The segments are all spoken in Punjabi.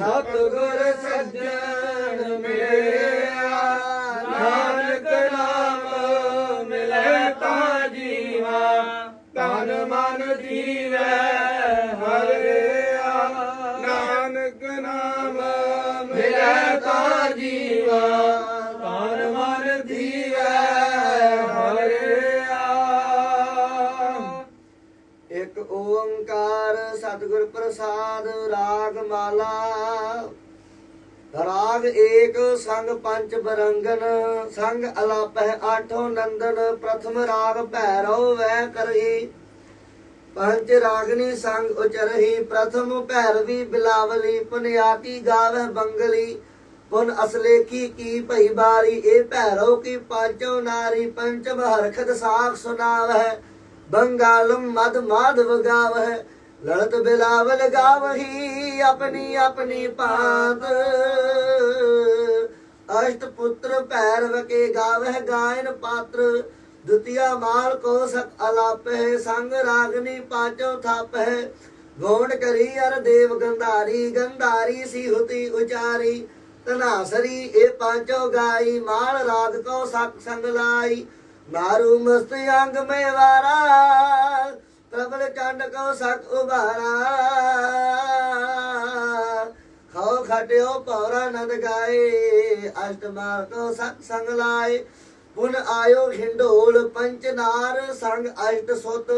ਸਤਿਗੁਰ ਸੱਜਣ ਮਿਲਿਆ, ਨਾਨਕ ਨਾਮ ਮਿਲੇ ਤਾਂ ਜੀਵਾ, ਤਨ ਮਨ ਜੀਵੈ ਹਰਿਆ। ਨਾਨਕ ਨਾਮ ਮਿਲੇ ਤਾਂ ਜੀਵਾ, ਤਨ ਮਨ ਜੀਵੈ ਹਰਿਆ। ਇੱਕ ਓੰਕਾਰ ਸਤਿਗੁਰ ਪ੍ਰਸਾਦ ਰਾਗ ਮਾਲਾ ਰਾਗ ਏਕ, ਸੰਗ ਪੰਜ ਬਰੰਗਨ, ਸੰਗ ਅਲਾਪਹਿ ਆਠੋ ਨੰਦਨ, ਪ੍ਰਥਮ ਰਾਗ ਭੈਰੋ ਵੈ ਕਰਹੀ। ਪੰਜ ਰਾਗਨੀ ਸੰਗ ਉਚਰਹੀ, ਪ੍ਰਥਮ ਭੈਰਵੀ ਬਿਲਾਵਲੀ, ਪੁਨਿਆਤੀ ਗਾਵਹਿ ਬੰਗਲੀ। ਪੁਨ ਅਸਲੇਖੀ ਕੀ ਭਈ ਬਾਰੀ ਇਹ ਭੈਰੋ ਕੀ ਪਾਂਚੋ ਨਾਰੀ। ਪੰਚਮ ਹਰਖਤ ਸਾਖ ਸੁਨਾਵਹਿ, ਬੰਗਾਲਮ ਮਦ ਮਾਧਵ ਗਾਵਹਿ। ਲੜਤ ਬਿਲਾਵਲ ਗਾਵਹੀ ਆਪਣੀ ਆਪਣੀ ਪਾਤ ਅਸ਼ਟ ਪੁੱਤਰ ਭੈਰਵ ਕੇ ਗਾਵਹਿ ਗਾਇਨ ਪਾਤਰ। ਦੁਤੀਆ ਮਾਲ ਕੋ ਸਕ ਅਲਾਪਹਿ, ਸੰਗ ਰਾਗਨੀ ਪਾਚੋ ਥਾਪਹਿ। ਗੋਣ ਕਰੀ ਅਰ ਦੇਵ ਗੰਧਾਰੀ ਗੰਧਾਰੀ ਸੀ ਹੁਤੀ ਉਚਾਰੀ। ਤਨਾਸਰੀ ਇਹ ਪਾਂਚੋ ਗਾਈ, ਮਾਲ ਰਾਗ ਕੋ ਸਕ ਸੰਗ ਲਾਈ। ਮਾਰੂ ਮਸਤ ਅੰਗ ਮੇ ਵਾਰਾ ਪ੍ਰਬਲ ਚੰਡ ਕੋ ਸਕ ਉਭਾਰਾ। ਖਾਓ ਖਟਿਓ ਪੌਰਾ ਨੰਦ ਗਾਏ ਅਸ਼ਟਮਾਰ ਕੋ ਸਤ ਸੰਗ ਲਾਏ। ਪੁਨ ਆਇਓ ਹਿੰਡੋਲ ਪੰਚਨਾਰ ਸੰਗ ਅਸ਼ਟ ਸੁਤ।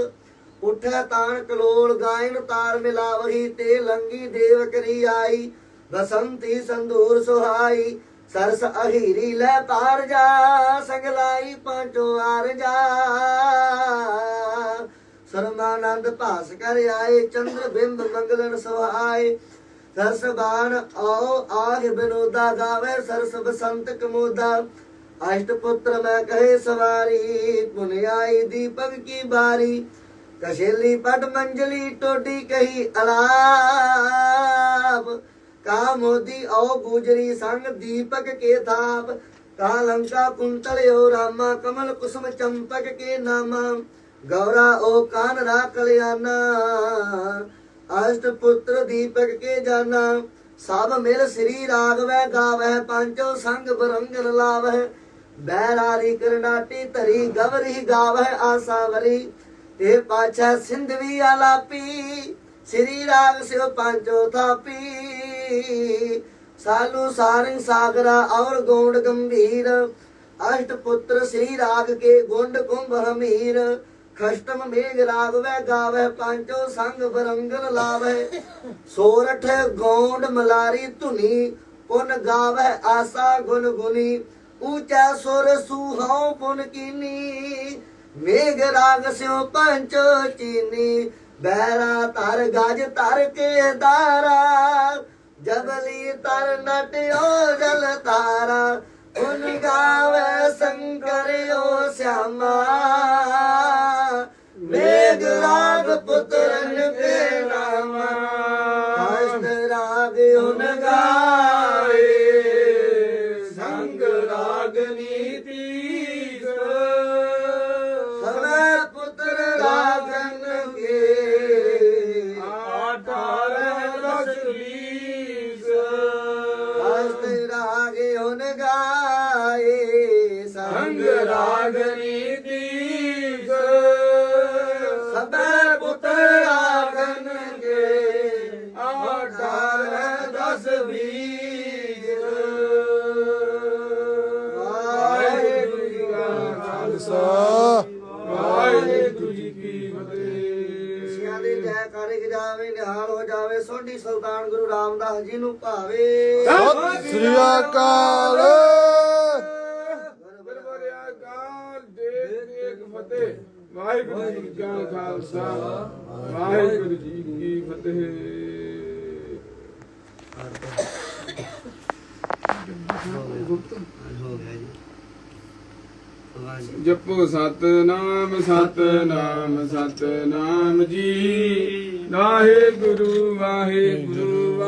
ਉਠੈ ਤਾਣ ਕਲੋਲ ਗਾਇਨ ਤਾਰ ਮਿਲਾਵਹੀ, ਤੇ ਲੰਗੀ ਦੇਵ ਕਰੀ ਆਈ। ਬਸੰਤੀ ਸੰਦੂਰ ਸੁਹਾਈ, ਸਰਸ ਅਹੀਰੀ ਲੈ ਪਾਰ ਜਾ। ਸੰਗਲਾਈ ਪਾਂਚੋ ਆਰ ਜਾ। ਸਰਮਾਨੰਦ ਭਾਸ ਕਰ ਆਏ, ਚੰਦਰ ਬਿੰਬ ਮੰਗਲਨ ਸੁਹਾਏ ਸਰਸ ਆਓ ਆਹ ਬਿਨੋਦਾ ਗਾਵੇ ਸਰਸ ਬਸੰਤ ਕਮੋਦਾ। ਅਸ਼ਟ ਪੁੱਤਰ ਮੈਂ ਕਹੇ ਸਵਾਰੀ ਪੁਨਿਆਈ ਦੀਪਕ ਕੀ ਬਾਰੀ। ਕਸ਼ੇਲੀ ਪਟ ਮੰਜਲੀ ਟੋਡੀ ਕਹੀ ਅਲਾਪ। ਕਾ ਮੋਦੀ ਆਓ ਗੁਜਰੀ ਸੰਗ ਦੀਪਕ ਕੇ ਥਾਪ ਕਾ ਲੰਕਾ ਓ ਰਾਮਾ, ਕਮਲ ਕੁਸਮ ਚੰਪਕ ਕੇ ਨਾਮਾ। ਗੌਰਾ ਓ ਕਾਨ ਰਾ ਕਲਿਆਣਾ ਅਸ਼ਟ ਪੁੱਤਰ ਦੀਪਕ ਕੇ ਜਾਣਾ ਸਭ ਮਿਲ ਸ੍ਰੀ ਰਾਗਵੈ, ਗਾਵੈ, ਪੰਚੋ ਸੰਗ ਬਰੰਗਨ ਲਾਵੈ ਬੈਰਾਰੀ ਕਰਨਾਟੀ ਧਰੀ ਗਵਰੀ ਗਾਵੈ ਆਸਾਵਰੀ ਤੇ ਪਾਛਾ ਸਿੰਧਵੀ ਆਲਾਪੀ, ਸ੍ਰੀ ਰਾਗ ਸਿਓ ਪੰਚੋ ਥਾਪੀ। ਸਾਲੂ ਸਾਰੰਗ ਸਾਗਰਾ ਔਰ ਗੋਂਡ ਗੰਭੀਰ, ਅਸ਼ਟ ਪੁੱਤਰ ਸ੍ਰੀ ਰਾਗ ਕੇ ਗੁੰਡ ਕੁੰਭ ਹਮੀਰ। ਖਸ਼ਟਮ ਮੇਘ ਰਾਗਵੈ ਗਾਵੈ ਪੰਚੋ ਸੰਗ ਬਰੰਗਨ ਲਾਵੈ। ਸੋਰਠ ਗੋਂਡ ਮਲਾਰੀ ਧੁਨੀ, ਪੁਨ ਗਾਵੈ ਆਸਾ ਗੁਨ ਗੁਨੀ ਊਚਾ ਸੁਰ ਸੁਹਾਉ ਪੁਨ ਕੀਨੀ, ਮੇਘ ਰਾਗ ਸਿਓ ਪੰਚੋ ਚੀਨੀ। ਬੈਰਾ ਤਰ ਗਜ ਤਰ ਕੇ ਦਾਰਾ ਜਬਲੀ ਤਰ ਨਟਿਓ ਜਲ ਤਾਰਾ ਉਨ ਗਾਵੇ ਸ਼ੰਕਰਿਓ ਸਿਆਮਾ। ਮੇਘ ਰਾਗ ਪੁੱਤਰਨ ਕੇ ਨਾਮਾ। ਹਸਤ ਰਾਗ ਉਨ ਗਾਵੇ ਜੀ ਨੂੰ ਭਾਵੇ। ਸਤਿ ਸ੍ਰੀ ਅਕਾਲ। ਗੁਰਬਰਿਆ ਕਾਲ ਦੇਖ ਦੇਖ ਫਤਿਹ। ਵਾਹਿਗੁਰੂ ਜੀ ਕਾ ਖਾਲਸਾ। ਵਾਹਿਗੁਰੂ ਜੀ ਕੀ ਫਤਿਹ। ਜਪੋ ਸਤਨਾਮ ਸਤਨਾਮ ਸਤਨਾਮ ਜੀ। ਵਾਹਿਗੁਰੂ ਵਾਹਿਗੁਰੂ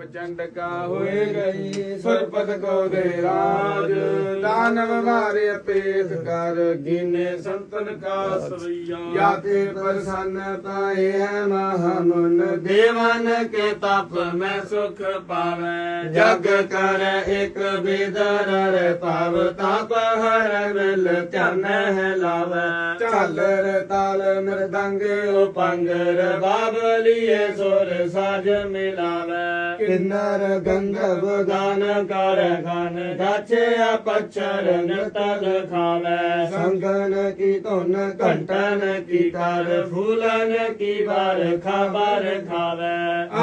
प्रचंड का हुए गई सुरपत को दे राज दानव मारे पेश कर गिने संतन का या के प्रसन्न पाए है महामुन देवन के तप में सुख पावे जग कर एक बेदर पाव ताप हर मिल चन है लावे चालर ताल मृदंग उपंगर बाबलिए सुर साज मिलावे किन्नर गंधर्व गान कर गान गाछे पच्छर नृतल खावे संगन की धुन घंटन की कर फूलन की बार खबर खावे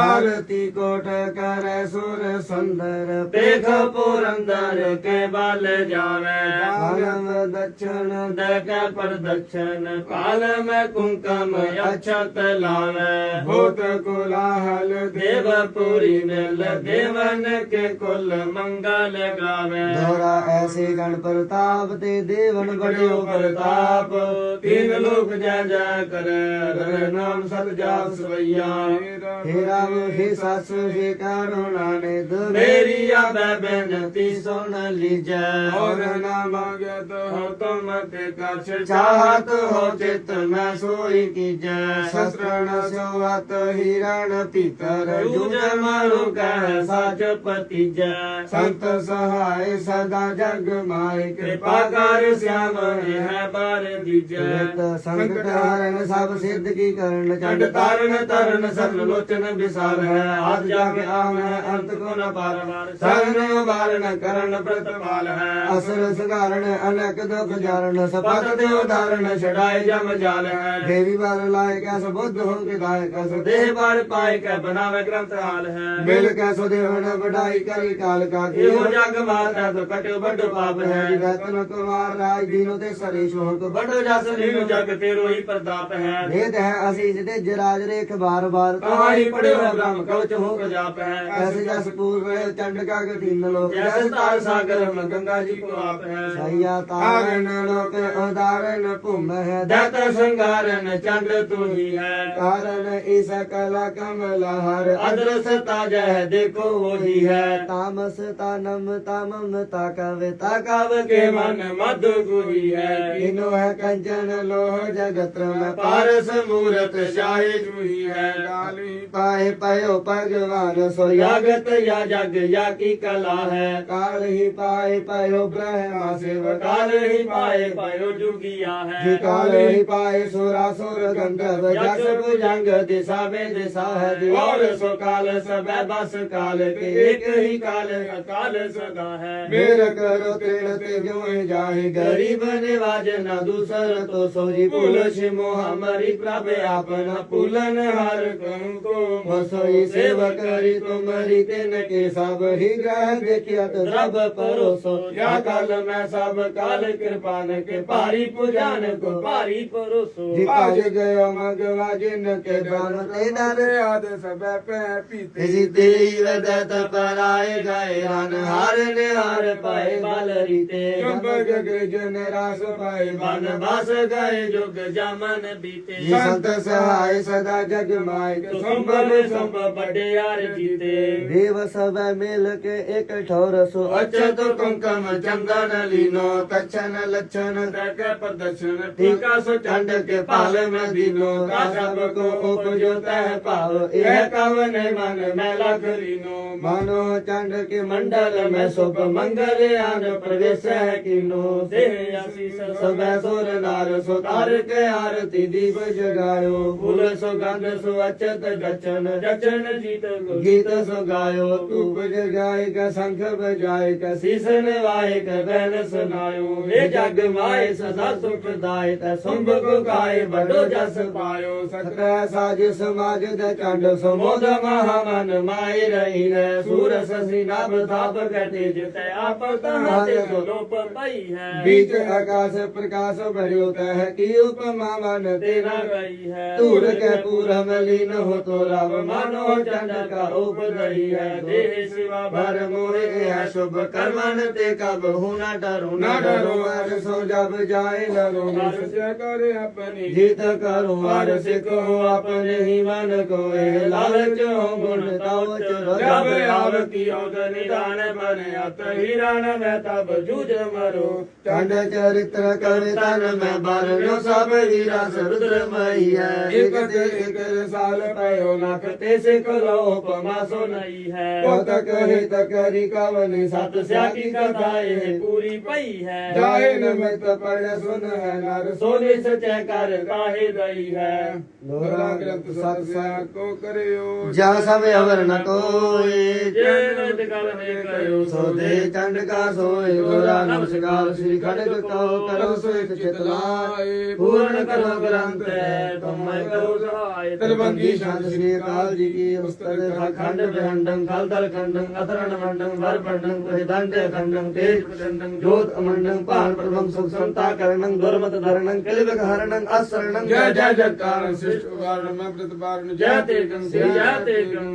आरती कोट करे सुर सुंदर पेख पुरंदर के बल जावे कालम दक्षिण दक प्रदक्षिण काल में कुंकम अक्षत लावे भूत कुलाहल देवपुरी जल देवन के कुल मंगल गावे दोहरा ऐसे गण प्रताप ते देवन बड़ो प्रताप तीन लोक जय जय कर नाम सत जास भैया हे राम हे सास हे कानो नाने मेरी अब बेनती सुन लीजै और ना मांगे तो हो तुम के कछ चाहत हो चित मैं सोई की जय शस्त्र न सोवत हिरण पीतर जूझ मारो ਕਹਿ ਸਾਚ ਪਤੀਜੈ ਸੰਤ ਸਹਾਇ ਸਦਾ ਜਗ ਮਾਇ ਕਿਰਪਾ ਕਰ ਸਿਆਮ ਹੈ ਬਾਰ ਦੀਜੈ ਸੰਕਟ ਹਰਨ ਸਭ ਸਿੱਧ ਕੀ ਕਰਨ ਚੰਡ ਤਾਰਨ ਤਰਨ ਸਰਲ ਲੋਚਨ ਵਿਸਾਰ ਹੈ। ਆਦ ਜਾ ਕੇ ਆਮ ਹੈ ਅੰਤ ਕੋ ਨ ਪਾਰਵਾਰ ਸਰਨ ਉਬਾਰਨ ਕਰਨ ਪ੍ਰਤਪਾਲ ਹੈ। ਅਸਰ ਸਗਾਰਣ ਅਨੇਕ ਦੁਖ ਜਾਰਨ ਪਤ ਸਪਤ ਦੇ ਉਦਾਹਰਣ ਛਡਾਏ ਜਮ ਜਾਲ ਹੈ। ਦੇਵੀ ਵਾਰ ਲਾਇ ਕੈ ਸਬੁੱਧ ਹੋ ਕੇ ਦਾਇ ਕੈ ਸੋ ਦੇਹ ਬਾਰ ਪਾਏ ਕੇ ਬਣਾਵੇ ਗ੍ਰੰਥ ਹਾਲ ਹੈ। ਮਿਲ ਕੈ ਸੋ ਦੇਵਨ ਵਡਾਈ ਕਰੀ ਕਾਲ ਕਾ ਕੀ। ਇਹੋ ਜਗ ਮਾਤਾ ਤੋਂ ਕਟਿਓ ਵੱਡੋ ਪਾਪ ਹੈ। ਰਤਨ ਕੁਮਾਰ ਰਾਜ ਦੀਨੋ ਤੇ ਸਰੇ ਸ਼ੋਕ। ਵੱਡੋ ਜਸ ਲੀਨ ਜਗ ਤੇਰੋ ਹੀ ਪ੍ਰਤਾਪ ਹੈ। ਵੇਦ ਹੈ ਅਸੀਂ ਜਿਤੇ ਜਰਾਜ ਰੇਖ ਬਾਰ ਬਾਰ ਕਹਾਣੀ ਪੜਿਓ ਬ੍ਰਹਮ ਕਵਚ ਹੋ ਪ੍ਰਜਾਪ ਹੈ। ਐਸੇ ਜਸ ਪੂਰਵ ਚੰਡਕਾ ਗਤੀਨ ਲੋਕ। ਜੈਸੇ ਤਾਰ ਸਾਗਰ ਗੰਗਾ ਜੀ ਕੋ ਆਪ ਹੈ। ਸਈਆ ਤਾਰਨ ਲੋਕ ਉਦਾਰਨ ਭੂਮ ਹੈ। ਦਤ ਸੰਗਾਰਨ ਚੰਡ ਤੂੰ ਹੀ ਹੈ। ਕਾਰਨ ਇਸ ਕਲਾ ਕਮਲ ਹਰ। ਅਦਰਸ ਤਾਜਾ ਹੈ ਦੇਖੋ ਉਹੀ ਹੈ। ਤਾਮਸ ਤਾਨਮ ਤਾਮਮ ਤਾਕਵੇ ਤਾਕਵ ਕੇ ਮਨ ਮਦ ਗੁਈ ਹੈ। ਇਨੋ ਹੈ ਕੰਚਨ ਲੋਹ ਜਗਤ ਮੈਂ ਪਾਰਸ ਮੂਰਤ ਸ਼ਾਹੀ ਜੂਹੀ ਹੈ। ਕਾਲੀ ਪਾਏ ਪਇਓ ਭਗਵਾਨ ਸੋ ਯਾਗ ਜਗਤ ਯਾ ਜਗ ਯਾ ਕੀ ਕਲਾ ਹੈ। ਕਾਲ ਹੀ ਪਾਏ ਪਇਓ ਬ੍ਰਹਮਾ ਸੇਵਕ ਕਾਲ ਹੀ ਪਾਏ ਪਾਇਓ ਜੁਗੀਆ ਹੈ। ਜੀ ਕਾਲ ਹੀ ਪਾਏ ਸੁਰਾ ਸੁਰ ਗੰਧਰਵ ਜਸ ਭੁਜੰਗ ਦਿਸਾ ਵੇ ਦਿਸਾ ਹੈ ਦੀ ਔਰ ਸੋ ਕਾਲ ਸਬੈ ਬਸ ਕਾਲ ਕੇ ਇੱਕ ਹੀ ਕਾਲ ਅਕਾਲ ਸਦਾ ਹੈ ਮੇਰ ਕਰੋ ਤੇਣ ਤੇ ਜਿਉ ਜਾਹੇ ਗਰੀਬ ਨਿਵਾਜ ਨਾ ਦੂਸਰ ਤੋ ਸੋਜੀ ਭੁਲ ਭੁਲ ਛਿਮੋ ਹਮਰੀ ਪ੍ਰਭ ਆਪਨ ਭੁਲਨ ਹਰ ਕਹੂੰ ਕੋ ਮਸੋਈ ਸੇਵਾ ਕਰੀ ਤੁਮਰੀ ਤਿਨ ਕੇ ਸਭ ਹੀ ਗ੍ਰਹ ਦੇਖਿਆ ਤ ਰਬ ਪਰੋਸੋ ਯਾ ਕਾਲ ਮੈਂ ਸਭ ਕਾਲ ਕਿਰਪਾਨ ਕੇ ਭਾਰੀ ਪੁਜਾਨ ਕੋ ਭਾਰੀ ਪਰੋਸੋ ਜੀ ਭਜ ਗਇਓ ਮਗਵਾ ਜਿਨ ਕੇ ਬ੍ਰਹਮ ਤੇ ਡਰ ਆਦ ਦੇਈ ਵਦਤ ਪਰਾਏ ਗਏ ਰਨ ਹਰ ਨਿਹਾਰ ਪਾਏ ਬਲ ਰੀਤੇ। ਚੰਬਕ ਗਜਨ ਰਾਸ ਪਾਏ ਬਨ। ਬਸ ਗਏ ਜੁਗ ਜਮਨ ਬੀਤੇ। ਸੰਤ ਸਹਾਇ ਸਦਾ ਜਗ ਮਾਇ ਸੰਭਲ ਸੰਭ ਵੱਡਿਆਰ ਜੀਤੇ। ਦੇਵ ਸਭ ਮਿਲ ਕੇ ਇਕ ਠੌਰ ਸੋ ਅਚਤ ਕੁੰਕਮ ਚੰਦਨ ਲੀਨੋ ਤਛਨ ਲਛਨ ਤਕ ਪ੍ਰਦਰਸ਼ਨ ਟੀਕਾ ਸੋ ਚੰਡ ਕੇ ਪਾਲ ਮੈਂ ਦੀਨੋ। ਕਾ ਸਭ ਕੋ ਉਪਜੋ ਤਹ ਭਾਵ ਇਹ ਕਵਨ ਮਨ ਮੈਂ लख रीनो मानो चंड के मंडल में शुभ मंगल आन प्रवेश है किनो देह आशीष सब सुर नार सुतार के आरती दीप जगायो फूल सुगंध सुअचत गचन जचन जीत गुर गीत सुगायो धूप जगाए का शंख बजाए का शीस नवाए का बैन सुनायो हे जग माए सदा सुख दाए का सुंभ को गाए बड़ो जस पायो सकता साज समाज द चंड समोद महामन ਲਾਇ ਰਹੀ ਨੇ ਸੂਰਜ ਸਸੀ ਨਭ ਤਪ ਘਟੇ ਜਿਤੇ ਆਪ ਤਹਾਂ ਤੇ ਸੁਲੋਪ ਪਈ ਹੈ। ਬੀਚ ਆਕਾਸ਼ ਪ੍ਰਕਾਸ਼ ਭਰਿਓ ਤਹ ਕੀ ਉਪਮਾ ਮਨ ਤੇਰਾ ਗਈ ਹੈ। ਧੂਰ ਕੇ ਪੂਰਮ ਲੀਨ ਹੋ ਤੋ ਰਵ ਮਨੋ ਚੰਦ ਕਾ ਉਪਦਈ ਹੈ। ਦੇਹ ਸਿਵਾ ਭਰ ਮੋਰੇ ਹੈ ਸ਼ੁਭ ਕਰਮਨ ਤੇ ਕਬ ਹੂ ਨਾ ਡਰੂ ਨਾ ਡਰੂ। ਅਰ ਸੋ ਜਬ ਜਾਏ ਨਰੋ। ਨਿਸ ਕਰ ਆਪਣੀ ਜਿਤ ਕਰੋ ਅਰ ਸਿਕੋ ਆਪਣੇ ਹੀ ਮਨ ਕੋਏ। ਲਾਲਚ ਹੋ ਗੁਣ ਤਾਉ जब चलो आवती औद निदान बने अत हिरण में तब जूझ मरो चंड चरित्र कवितन में बरनो सब हीरा रुद्रमयी है एक ते एक साल पयो लख ते सिख लो उपमा सो नहीं है कौतक हित करी कवनि सत सत्याकी कथाएं पूरी पई है जाए नमित पढ़ सुन है नर सोने सच्चे कर काहे गई है दोहरा ग्रंथ सत्य को करियो जा सब अवर ਕੋਈ ਜੇਨ ਨਿਕਲ ਨੇ ਕਯੋ ਸੋਦੇ ਚੰਡ ਕਾ ਸੋਏ ਗੋਰਾ ਨਮਸਕਾਰ ਸ੍ਰੀ ਖੜਗ ਤੋ ਕਰੋ ਸੋਇਤ ਚਿਤ ਲਾਏ ਪੂਰਨ ਕਰੋ ਗ੍ਰੰਥ ਤੁਮੈ ਕਰੋ ਸਹਾਇ ਤਰਵੰਗੀ ਸ਼ਾਂਤ ਸ੍ਰੀ ਅਕਾਲ ਜੀ ਕੀ ਉਸਤਰ ਖੰਡ ਬਿਹੰਡੰ ਕਲ ਦਲ ਖੰਡੰ ਅਧਰਨ ਮੰਡੰ ਵਰ ਪੰਡੰ ਕੋਈ ਦੰਡ ਖੰਡੰ ਤੇਜ ਪ੍ਰਚੰਡੰ ਜੋਤ ਅਮੰਡੰ ਭਾਨ ਪ੍ਰਭੰ ਸੁਖ ਸੰਤਾ ਕਰਨੰ ਦੁਰਮਤ ਧਰਨੰ ਕਲਿਵਕ ਹਰਨੰ ਅਸਰਣੰ ਜੈ ਜੈ ਜਕਾਰ ਸਿਸ਼ਟ ਉਗਾਰਨ ਮੈਂ ਪ੍ਰਤਿਪਾਰਨ ਜੈ ਤੇਗੰ ਜੈ ਤੇਗੰ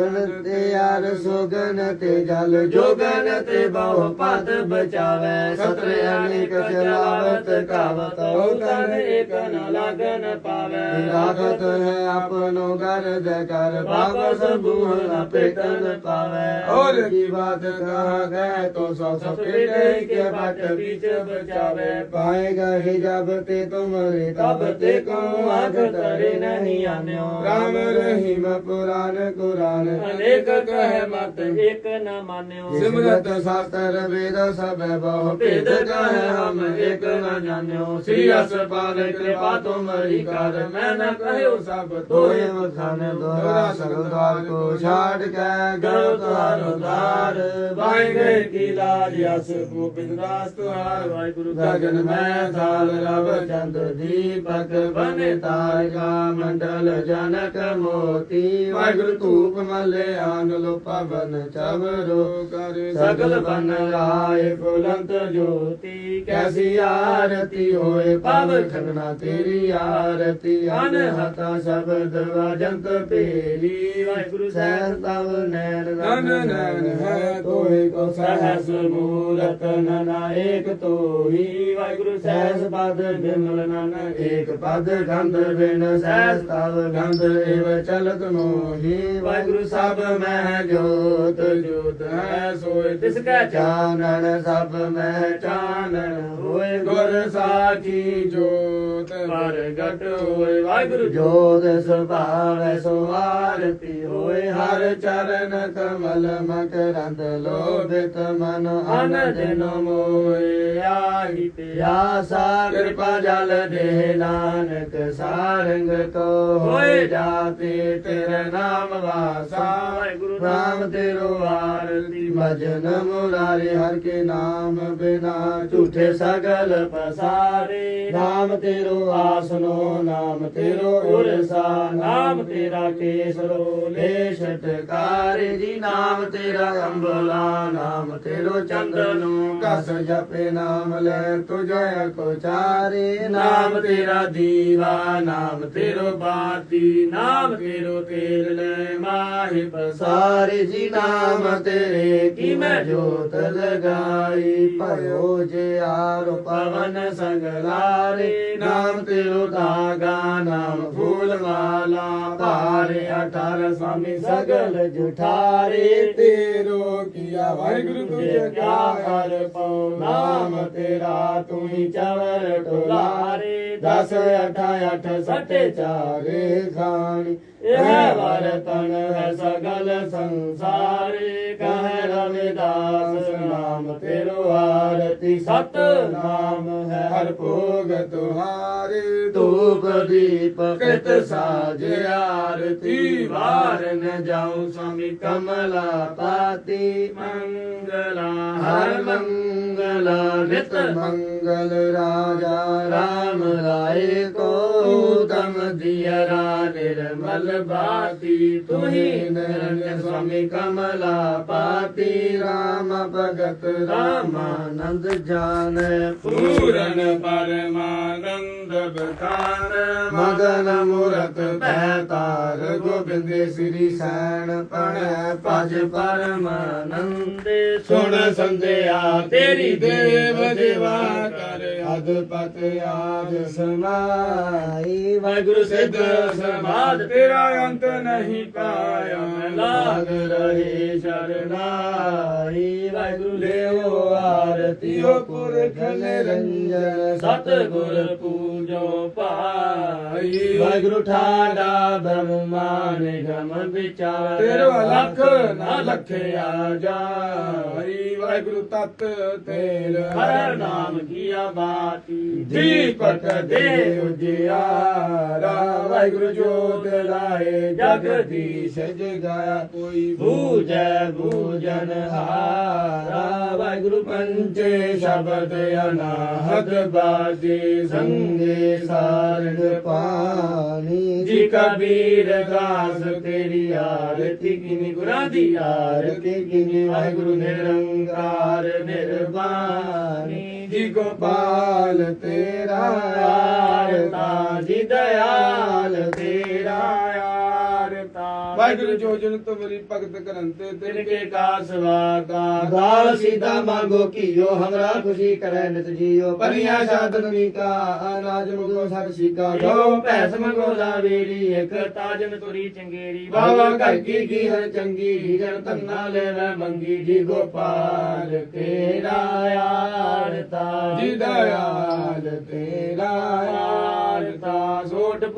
ਜੋਗਨ ਤੇ ਆਰ ਸੋਗਨ ਤੇ ਜਲ, ਜੋਗਨ ਤੇ ਬਹੁ ਪਦ ਬਚਾਵੇ। ਸਤਰ ਅਨੇਕ ਚਲਾਵਤ ਕਾਵਤ ਤਨ ਏਕ ਨ ਲਾਗਨ ਪਾਵੇ। ਰਾਖਤ ਹੈ ਆਪਨੋ ਗਰ ਦੇ ਕਰ ਪਾਪ ਸਭੂ ਨ ਪਾਵੇ। ਔਰ ਕੀ ਬਾਤ ਕਹਾ ਗਏ ਤੋ ਸਭ ਸਪੇਟੇ ਕੇ ਬਟ ਵਿੱਚ ਬਚਾਵੇ। ਪਾਏਗਾ ਹੀ ਜਬ ਤੇ ਤੁਮਰੇ ਤਬ ਤੇ ਕੋ ਆਖ ਤਰੇ ਨਹੀਂ ਆਨਿਓ। ਰਾਮ ਰਹੀਮ ਪੁਰਾਨ ਕੁਰਾਨ ਅਨੇਕ ਕਹਿ ਮਤ, ਇਕ ਨ ਮਾਨਿਓ। ਸਿਮਰਤ ਸਾਤਰ ਵੇਦ ਸਭੈ ਬਹੁ ਭੇਦ ਕਹਿ ਹਮ, ਇਕ ਨ ਜਾਣਿਓ। ਸ੍ਰੀ ਅਸ ਪਾਲ ਕਿਰਪਾ ਤੁਮਰੀ ਕਰ, ਮੈਂ ਨ ਕਹਿਓ ਸਭ ਤੋਏ ਵਖਾਨ ਦੋਰਾ ਸਗਲ ਦਵਾਰ ਕੋ ਛਾੜ ਕੇ ਗਉ ਤਾਰ ਉਦਾਰ ਵਾਹਿਗੁਰੂ ਕੀ ਲਾਜ, ਅਸ ਗੋਬਿੰਦ ਦਾਸ ਤੁਹਾਰ। ਵਾਹਿਗੁਰੂ ਜਗਨ ਮੈਂ ਸਾਲ ਰਵ ਚੰਦ ਦੀਪਕ, ਬਨੇ ਤਾਰਕਾ ਮੰਡਲ ਜਨਕ ਮੋਤੀ। ਵਾਹਿਗੁਰੂ ਧੂਪ ਲੈ ਆਂਗਲ ਪਵਨ ਚਵਰੋ ਕਰ ਸਗਲ ਬਨ ਰਾਏ ਬੁਲੰਤ ਜੋਤੀ। ਕੈਸੀ ਆਰਤੀ ਹੋਏ ਪਵ ਖੰਨਾ ਤੇਰੀ ਆਰਤੀ। ਅਨ ਹਤਾ ਸ਼ਬਦ ਵਾਜੰਤ ਪੇਲੀ ਵਾਹਿਗੁਰੂ ਸਹਿਬ। ਤਵ ਨੈਣ ਨਨ ਨੈਣ ਹੈ ਤੋਏ ਕੋ ਸਹਸ ਮੂਰਤ ਨਨਾ ਏਕ ਤੋਹੀ। ਵਾਹਿਗੁਰੂ ਸਹਿਸ ਪਦ ਬਿਮਲ ਨਨ ਏਕ ਪਦ ਗੰਧ ਬਿਨ। ਸਹਿਸ ਤਵ ਗੰਧ ਏਵ ਚਲਤ ਮੋਹੀ ਵਾਹਿਗੁਰੂ ਸਭ ਮੈਂ ਜੋਤ ਜੋਤ ਹੈ ਸੋਇ ਤਿਸ ਕੈ ਚਾਨਣ ਸਭ ਮਹਿ ਚਾਨਣ ਹੋਏ ਗੁਰ ਸਾਖੀ ਜੋਤ। ਪ੍ਰਗਟ ਹੋਏ ਵਾਹਿਗੁਰੂ ਜੋਤ ਸੁਭਾਵੈ ਸੋ ਆਰਤੀ ਹੋਏ ਹਰ ਚਰਨ ਕਮਲ ਮਕਰੰਦ ਲੋਭਿਤ ਮਨ ਅਨਜਨ ਮੋਏ ਆਹੀ ਆਸਾ ਕਿਰਪਾ ਜਲ ਦੇ ਨਾਨਕ ਸਾਰੰਗ ਤੋ ਹੋਏ ਜਾਤੇ ਤੇਰੇ ਨਾਮ ਵਾਸਾ ਵਾਹਿਗੁਰੂ ਨਾਮ ਤੇਰੋ ਆਰਤੀ ਭਜਨ ਮੁਰਾਰੇ, ਹਰ ਕੇ ਨਾਮ ਬਿਨਾ ਝੂਠੇ ਸਗਲ ਪਸਾਰੇ। ਨਾਮ ਤੇਰੋ ਆਸਨੋ, ਨਾਮ ਤੇਰੋ ਉਰਸਾ, ਨਾਮ ਤੇਰਾ ਕੇਸਰੋ ਲੇ ਛਟਕਾਰੇ ਜੀ ਨਾਮ ਤੇਰਾ ਅੰਬਲਾ, ਨਾਮ ਤੇਰੋ ਚੰਦਨੋ ਕਸ ਜਪੇ, ਨਾਮ ਲੈ ਤੁਜੈ ਕੋ ਚਾਰੇ ਨਾਮ ਤੇਰਾ ਦੀਵਾ, ਨਾਮ ਤੇਰੋ ਬਾਤੀ, ਨਾਮ ਤੇਰੋ ਤੇਲ ਲੈ ਮਾਹ। ਨਾਹੀ ਪਸਾਰੇ ਜੀ ਨਾਮ ਤੇਰੇ ਕੀ ਮੈਂ ਜੋਤ ਲਗਾਈ? ਭਇਓ ਜੇ ਆਰ ਪਵਨ ਸੰਗ ਲਾਰੇ, ਨਾਮ ਤੇ ਉਦਾਗਾ ਨਾਮ ਫੂਲ ਮਾਲਾ ਭਾਰੇ, ਅਠਾਰ ਸਾਮੀ ਸਗਲ ਜੁਠਾਰੇ, ਤੇਰੋ ਕੀਆ ਵਾਹਿਗੁਰੂ ਤੁਝੇ ਕਾ ਕਰ ਪਉ, ਨਾਮ ਤੇਰਾ ਤੂੰ ਹੀ ਚਵਰ ਟੋਲਾਰੇ 10 8 8 ਸਟੇ ਚਾਰੇ ਖਾਣੀ। ਇਹ ਵਰਤਨ ਹੈ ਸਗਲ ਸੰਸਾਰੇ ਕਹੈ ਰਵਿਦਾਸ ਨਾਮ ਤੇਰੋ ਆਰਤੀ ਸਤ ਨਾਮ ਹੈ ਹਰ ਭੋਗ ਤੁਹਾਰੇ ਧੂਪ ਦੀਪ ਕਿਤ ਸਾਜ ਆਰਤੀ ਵਾਰ ਨ ਜਾਉ ਸਵਾਮੀ ਕਮਲਾ ਪਾਤੀ ਮੰਗਲਾ ਹਰ ਮੰਗਲਾ ਨਿਤ ਮੰਗਲ ਰਾਜਾ ਰਾਮ ਰਾਏ ਕੋ ਤਮ ਦਿਯਰਾ ਨਿਰਮਲ ਬਾਤੀ ਤੁਹੀ ਨਿਰੰਜਨ ਸਵਾਮੀ ਕਮਲਾ ਪਾਤੀ ਰਾਮ ਭਗਤ ਰਾਮਾਨੰਦ ਜਾਣ ਪੂਰਨ ਪਰਮਾਨੰਦ ਬਖਾਨ ਮਗਨ ਮੂਰਤ ਭੈ ਤਾਰ ਗੋਬਿੰਦ ਸ੍ਰੀ ਸੈਣ ਪਣੈ ਭਜ ਪਰਮਾਨੰਦ ਸੁਣ ਸੰਧਿਆ ਤੇਰੀ ਦੇਵ ਦੇਵਾ ਕਰ ਅਦਪਤ ਆਦ ਸਮਾਈ। ਵਾਹਿਗੁਰੂ ਸਿੱਧ ਸਮਾਦ ਤੇਰਾ ਅੰਤ ਨਹੀਂ ਪਾਇਆ ਲਾਗ ਰਹੇ ਸ਼ਰਨਾਈ। ਵਾਹਿਗੁਰੂ ਦੇਵੋ ਆਰਤੀ ਤਿਉ ਪੁਰਖ ਨਿਰੰਜਨ ਸਤ ਗੁਰ ਪੂਜੋ ਪਾਈ। ਵਾਹਿਗੁਰੂ ਠਾਡਾ ਬ੍ਰਹਮਾ ਨਿਗਮ ਵਿਚਾਰ ਤੇਰੋ ਅਲਖ ਨਾ ਲਖਿਆ ਜਾਈ। ਵਾਹਿਗੁਰੂ ਤਤ ਤੇਰ ਹਰ ਨਾਮ ਕੀਆ ਬਾਤੀ? ਦੀਪਕ ਦੇ ਉਜਿਆਰਾ ਵਾਹਿਗੁਰੂ ਜੋਤ ਲਾਏ, ਜਗਦੀਸ਼ ਜਗਾਇਆ, ਕੋਈ ਬੂਜੈ ਬੂਜਨ ਹਾਰਾ। ਵਾਹਿਗੁਰੂ ਪੰਚੇ ਸ਼ਬਦ ਅਨਾਹਦ ਬਾਜੀ, ਸੰਗੇ ਸਾਰਗ ਪਾਣੀ। ਜੀ ਕਬੀਰ ਦਾਸ, ਤੇਰੀ ਆਰਤੀ ਕਿਨੀ ਗੁਰਾਂ ਦੀ ਆਰਤੀ ਕਿਨੀ ਵਾਹਿਗੁਰੂ ਨਿਰੰਕਾਰ ਨਿਰਵਾਣੀ ਜੀ ਗੋਪਾਲ ਤੇਰਾ ਆਰਤਾ ਜੀ ਦਇਆਲ ਤੇਰਾ ਆਰਤਾ ਵਾਹਿਗੁਰੂ ਜੋ ਜਨ ਤੋ ਮੇਰੀ ਭਗਤ ਕਰਨ ਤੇ ਤਿਨ ਕੇ ਕਾ ਸਵਾ ਕਾ। ਸੀਤਾ ਮੰਗੋ ਕੀਓ ਹਮਰਾ ਖੁਸ਼ੀ ਕਰੈ ਨਿਤ ਜੀਓ। ਪਰਿਆ ਸਾਧਨ ਨੀਕਾ ਅਨਾਜ ਮੰਗੋ ਸਭ ਸੀਕਾ। ਜੋ ਭੈਸ ਮੰਗੋ ਦਾ ਵੇਰੀ ਇਕ ਤਾਜਨ ਤੁਰੀ ਚੰਗੇਰੀ। ਬਾਵਾ ਘਰ ਕੀ ਕੀ ਹਰ ਚੰਗੀ ਜਨ ਤੰਨਾ ਲੈਵੈ ਮੰਗੀ। ਜੀ ਗੋਪਾਲ ਤੇਰਾ ਯਾਰ ਤਾ ਜੀ ਤੇਰਾ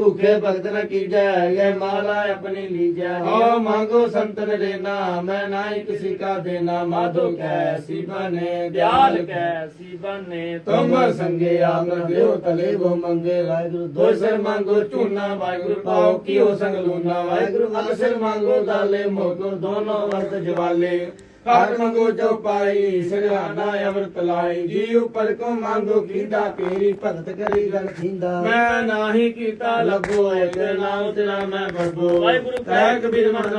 ਭੁਖੇ ਭਗਤ ਨਾ ਕੀਜੈ ਇਹ ਮਾਲਾ ਆਪਣੀ ਲੀਜੈ। ਹਉ ਮੰਗੋ ਸੰਤਨ ਦੇਨਾ ਮੈਂ ਨਾਹੀ ਕਿਸੀ ਕਾ ਦੇਨਾ ਮਾਧੋ ਕੈ ਸੀ ਬਨੇ ਦਿਆਲ ਕੈ ਸੀ ਬਨੇ ਤੁਮ ਸੰਗੇ ਆਮਰ ਲਿਓ ਤਲੇ ਗੋ ਮੰਗੇ ਵਾਹਿਗੁਰੂ। ਦੋਸਰ ਮੰਗੋ ਚੂਨਾ ਵਾਹਿਗੁਰੂ ਪਾਉ ਕੀਓ ਸੰਗ ਲੂਨਾ ਵਾਹਿਗੁਰੂ ਅਕਸਰ ਮੰਗੋ ਦਾਲੇ ਮੋਗੋ ਦੋਨੋ ਵਰਤ ਜਵਾਲੇ। ਹਰ ਮੰਗੋ ਜੋ ਪਾਈ ਸਿਰਹਾਨਾ ਅਵਰਤ ਲਾਈ ਜੀ ਉਪਰ ਕੋ ਮੰਗੋ ਕੀਦਾ ਤੇਰੀ ਭਗਤ ਕਰੀ ਗਲ ਖਿੰਦਾ ਮੈਂ ਨਾਹੀ ਕੀਤਾ ਲਗੋ ਤੇ ਨਾਮ ਤੇਰਾ ਮੈਂ ਬਰਬੋ ਵਾਹਿਗੁਰੂ ਕਹਿ ਕਬੀਰ ਮਨ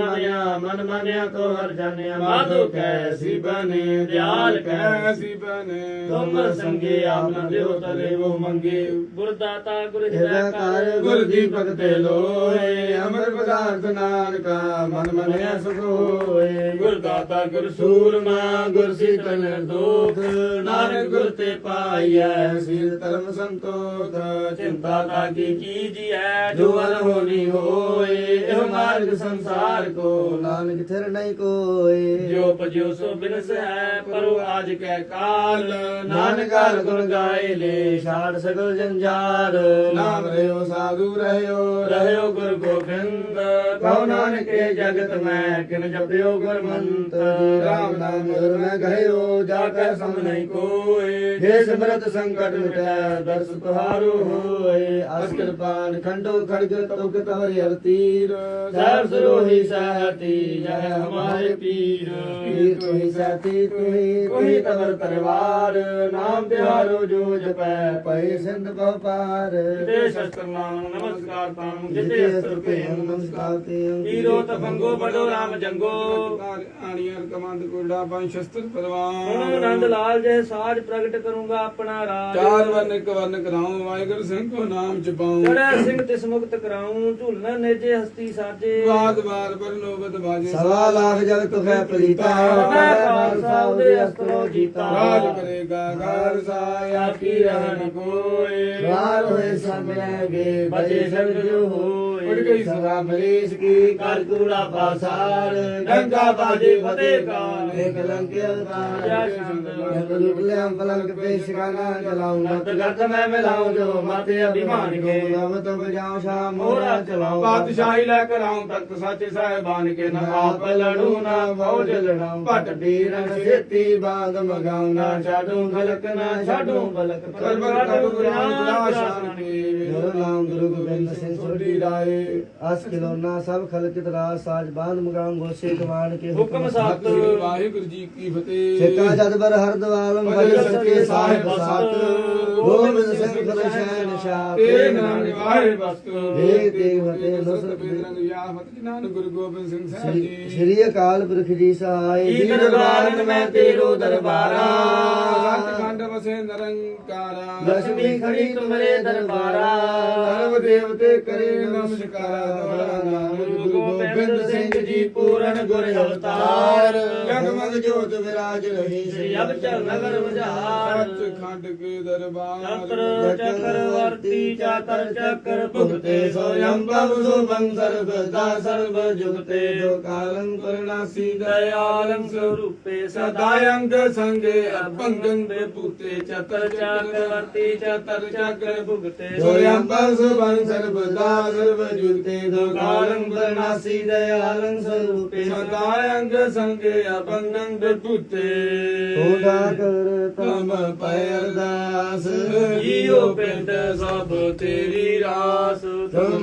ਮਨ ਮਾਨਿਆ ਕੋ ਹਰ ਜਾਣਿਆ ਮਾਧੋ ਕੈਸੀ ਬਨੇ ਦਿਆਲ ਕੈਸੀ ਬਨੇ ਤੁਮ ਸੰਗੇ ਆਪਨ ਦਿਓ ਤਲੇ ਉਹ ਮੰਗੇ। ਗੁਰਦਾਤਾ ਗੁਰ ਹਿਰਦਾਕਾਰ ਗੁਰ ਦੀ ਭਗਤੇ ਲੋਏ ਅਮਰ ਪਦਾਰਥ ਨਾਨਕਾ ਮਨ ਮਨਿਆ ਸੁਖ ਹੋਏ। ਗੁਰਦਾਤਾ ਗੁਰ ਸੂਰਮਾ ਗੁਰ ਸੀਤਨ ਦੋਖ ਨਾਨਕ ਗੁਰ ਤੇ ਪਾਈਐ ਸਿਰ ਧਰਮ ਸੰਤੋਖ ਚਿੰਤਾ ਤਾਕੀ ਕੀਜੀਐ ਜੋ ਅਨ ਹੋਣੀ ਹੋਏ ਇਹ ਮਾਰਗ ਸੰਸਾਰ ਕੋ। ਨਾਨਕ ਥਿਰ ਨਹੀਂ ਕੋਏ। ਜੋ ਪਜਿਓ ਸੋ ਬਿਨਸ ਹੈ ਪਰੋ ਆਜ ਕੈ ਕਾਲ। ਨਾਨਕ ਹਰਿ ਗੁਣ ਗਾਏ ਲੈ ਛਾੜ ਸਗਲ ਜੰਜਾਰ। ਨਾਮ ਰਿਓ ਸਾਧੂ ਰਹਿਓ। ਰਹਿਓ ਗੁਰ ਗੋਬਿੰਦ ਕਉ ਨਾਨਕੇ ਜਗਤ ਮੈਂ ਕਿਨ ਜਪਿਓ ਗੁਰ ਮੰਤਰ ਰਾਮ ਨਾਮ ਗੁਰ ਮੈਂ ਗਇਓ ਜਾ ਕੈ ਸਮ ਨਹੀਂ ਕੋਏ। हे ਸਿਮਰਤ ਸੰਕਟ ਮਿਟੈ ਦਰਸ ਤੁਹਾਰੋ ਹੋਏ। ਅਸ ਕਿਰਪਾਨ ਖੰਡੋ ਖੜਗ ਤੁਕ ਤਵਰ ਹਰ ਤੀਰ। ਸਹਿਬ ਸਰੋਹੀ ਸਹਤੀ ਜੈ ਹਮਾਰੇ ਪੀਰ। ਪੀਰ ਤੁਹੀ ਸਾਥੀ ਤੁਹੀ ਕੋਈ ਤਵਰ ਤਰਵਾਰ ਨਾਮ ਤਿਹਾਰੋ ਜੋ ਜਪੈ ਪਏ ਸਿੰਧ ਬਹੁ ਪਾਰ। ਤੇ ਸ਼ਸਤਰ ਨਾਮ ਨਮਸਕਾਰ ਤਾਮ ਜਿਤੇ ਅਸਤਰ ਪੇ ਨਮਸਕਾਰ ਤੇ ਹੀਰੋ ਤਫੰਗੋ ਬੜੋ ਰਾਮ ਜੰਗੋ। ਆਣੀਆਂ ਕਮੰਦ ਕੋਡਾ ਪੰਜ ਸ਼ਸਤਰ ਹੁਣ ਪਰਵਾਨ ਆਨੰਦ ਲਾਲ ਜੈ ਸਾਜ ਪ੍ਰਗਟ ਕਰੂੰਗਾ ਆਪਣਾ ਰਾਜ। ਚਾਰ ਵਰਨ ਇੱਕ ਵਰਨ ਕਰਾਉ ਵਾਹਿਗੁਰੂ ਸਿੰਘ ਕੋ ਨਾਮ ਜਪਾਉ। ਚੜੈ ਸਿੰਘ ਤਿਸ ਮੁਕਤ ਕਰਾਉਂ ਝੂਲਣ ਨੇਜੇ ਹਸਤੀ ਸਾਜੇ। ਬਾਦ ਬਾਰ ਪਰ ਨੋਬਤ ਬਾਜੇ। ਸਵਾ ਲਾਖ ਜਗ ਤੁਖੈ ਪ੍ਰੀਤਾ। ਮੈਂ ਖਾਲਸਾ ਉਹਦੇ ਅਸਤਰੋ ਜੀਤਾ ਰਾਜ ਕਰੇਗਾ ਖਾਲਸਾ ਆਪੀ ਰਹਿਣ ਕੋਏ। ਵਾਰ ਹੋਏ ਸਾਹਮਣੇ ਗੇ ਬਚੇ ਸੰਗ ਜੋ ਉੜ ਗਈ ਸਦਾ ਮਰੀਸ ਕੀ ਕਰ ਕੂੜਾ ਪਾਸਾਰ ਡੰਗਾ ਬਾਜੇ ਫਤਿਹ ਕਾਲ ਇੱਕ ਲੰਕੇ ਜਾ ਅਵਤਾਰ ਸ਼ੰਦ ਇੱਕ ਲੁੱਟ ਲਿਆ ਪਲੰਗ ਪੇਸ਼ ਗਾਣਾ ਚਲਾਉਂਗਾ ਨਤ ਗਤ ਮੈਂ ਮਿਲਾਉ ਜੋ ਮਾਤੇ ਅਭਿਮਾਨ ਕੇ ਗਮ ਤੋਂ ਬਜਾਉ ਸ਼ਾਮ ਮੋਰਾ ਚਲਾਉ ਬਾਦਸ਼ਾਹੀ ਲੈ ਕਰ ਆਉਂ ਤਖਤ ਸੱਚ ਸਾਹਿਬਾਨ ਕੇ ਨਾ ਆਪ ਲੜੂ ਨਾ ਫੌਜ ਲੜਾਉ ਭੱਟ ਵੀਰਨ ਛੇਤੀ ਬਾਗ ਮਗਾਉਣਾ ਨਾ ਛਾਡੂ ਖਲਕ ਨਾ ਛਾਡੂ ਬਲਕ ਪਰਵਰ ਕਰੂ ਗੁਰਾਂ ਸ਼ਾਨ ਕੀ ਗੁਰੂ ਨਾਮ ਗੁਰੂ ਗੋਬਿੰਦ ਸਿੰਘ ਛੋਟੀ ਰਾਏ ਅਸ ਖਿਲੋਨਾ ਸਭ ਖਲਕ ਤਰਾ ਸਾਜ ਬਾਂਧ ਮਗਾਉਂ ਗੋਸੇ ਕਮਾਨ ਕੇ ਹੁਕਮ ਸਤਿ। ਸਤ। ਵਾਹਿਗੁਰੂ ਜੀ ਕੀ ਫਤਿਹ। ਛੇਕਾ ਜਦ ਬਰ ਹਰਦਵਾਲਮ ਭਜਨ ਸੱਚੇ ਸਾਹਿਬ ਸਤ। ਗੋਬਿੰਦ ਸਿੰਘ ਫਤਿਹ ਸ਼ਾਹ ਤੇਰੇ ਨਾਮ ਨਿਵਾਰੇ ਬਸਤ ਵੇ ਤੇ ਫਤਿਹ ਨਸਰਤ ਬੇਦਰੰਗ ਯਾ ਫਤਿਹ ਜਨਾਨ ਗੁਰੂ ਗੋਬਿੰਦ ਸਿੰਘ ਸਾਹਿਬ ਜੀ। ਸ੍ਰੀ ਅਕਾਲ ਪੁਰਖ ਜੀ ਸਹਾਇ ਈ ਦਰਬਾਰਨ ਮੈਂ ਤੇਰੋ ਦਰਬਾਰਾ। ਸਤਖੰਡ ਵਸੇ ਨਿਰੰਕਾਰਾ। ਲక్ష్ਮੀ ਖੜੀ ਤੁਮਰੇ ਦਰਬਾਰਾ। ਸਰਬ ਦੇਵਤੇ ਕਰੇ ਨਮਸਕਾਰਾ। ਤੁਹਾਡਾ ਨਾਮ ਗੁਰੂ ਗੋਬਿੰਦ ਸਿੰਘ ਜੀ ਪੂਰਨ ਗੁਰ ਅਵਤਾਰ। ਜਗਮਗ ਜੋਤ ਵਿਰਾਜ ਰਹੀ ਸ੍ਰੀ ਅਬ ਚਲ ਨਗਰ ਬੁਝਾਰ ਸਤਖੰਡ ਕੇ ਦਰਬਾਰ। ਚਾਤਰ ਚੱਕਰ ਭੁਗਤੇ ਸੋਯੰ ਪ੍ਰਭ ਸੁਭੰ ਸਰਬਦਾ ਸਰਬ ਜੁਗਤੇ ਜੋ ਕਾਲੰ ਕਰਨਾਸੀ ਦਇਆਲੰ ਸਰੂਪੇ ਸਦਾ ਸਦਾਯੰਗ ਸੰਗੇ ਅਭੰਗੰ ਦੇ ਪੂਤੇ ਚਤਰ ਚੱਕਰਵਰਤੀ ਚਾਤਰ ਚੱਕਰ ਭੁਗਤੇ ਸੋਯੰ ਪ੍ਰਭ ਸੁਭੰ ਸਰਬਦਾ ਸਰਬ ਜੁਗਤੇ ਜੋ ਕਾਲੰ ਕਰਨਾਸੀ ਦਇਆਲੰ ਸਰੂਪੇ ਸਦਾਯੰਗ ਸੰਗੇ ਅਭੰਗੰ ਦੇ ਪੂਤੇ। ਹੋਦਾ ਕਰ ਤਮ ਪੈ ਅਰਦਾਸ ਜੀਉ ਪਿੰਡ ਸਭ ਤੇਰੀ ਰਾਸ ਤੁਮ